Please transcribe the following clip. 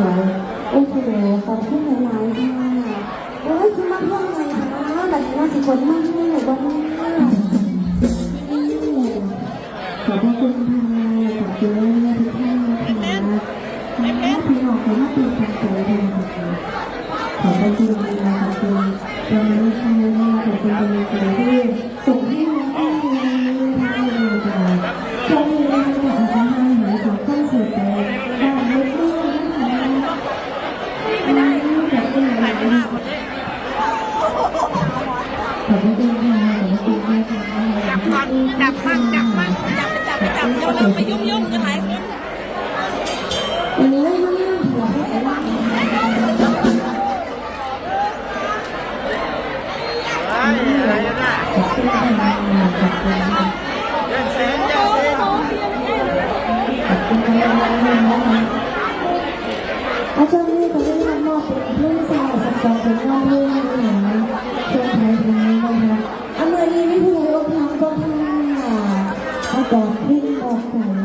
สวยๆโอ้โหขอบคุณหลายๆค่ะโอ้ยคุณมาเพื่อนไงคะแบบนี้เราสิคนมากเลยวันนี้ขอบคุณค่ะขอบคุณแม่ทุกท่านนะคะพี่น้องของพี่เป็นตัวเองค่ะขอบคุณนะคะขอบคุณเราไม่ใช่ว่ขอบคุณเป็นตัวที่ส่งให้ อาจารย์นี่ก็ได้นำมอบเป็นเรื่องสาวสักสองเป็นน้องเพื่อนงหนึ่งเพื่อไทยตรงนี้นะคะอเมริกาไม่พูดเลยว่างก็ทำถ้าบอกพี่บอกใส่